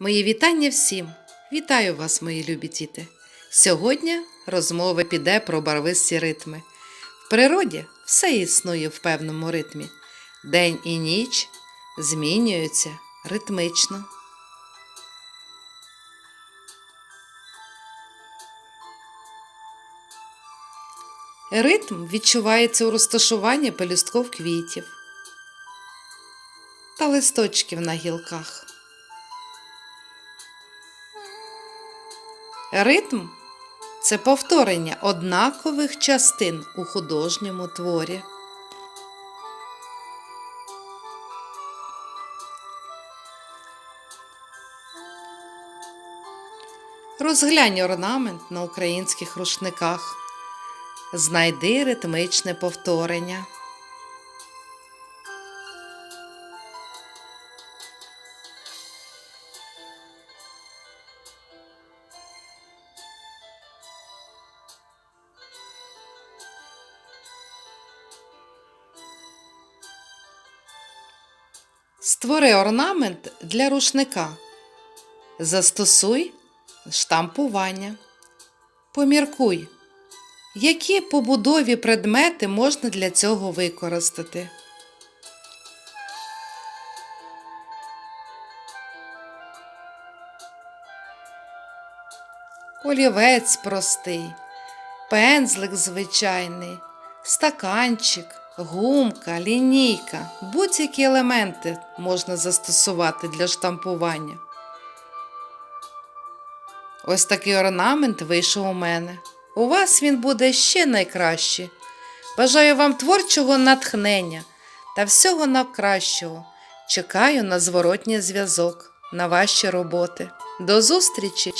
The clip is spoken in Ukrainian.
Мої вітання всім! Вітаю вас, мої любі діти! Сьогодні розмова піде про барвисті ритми. В природі все існує в певному ритмі. День і ніч змінюються ритмично. Ритм відчувається у розташуванні пелюстков квітів та листочків на гілках. Ритм це повторення однакових частин у художньому творі. Розглянь орнамент на українських рушниках. Знайди ритмичне повторення. Створи орнамент для рушника. Застосуй штампування. Поміркуй, які побудові предмети можна для цього використати. Олівець простий, пензлик звичайний, стаканчик, гумка, лінійка, будь-які елементи можна застосувати для штампування. Ось такий орнамент вийшов у мене. У вас він буде ще найкраще. Бажаю вам творчого натхнення та всього найкращого. Чекаю на зворотній зв'язок, на ваші роботи. До зустрічі!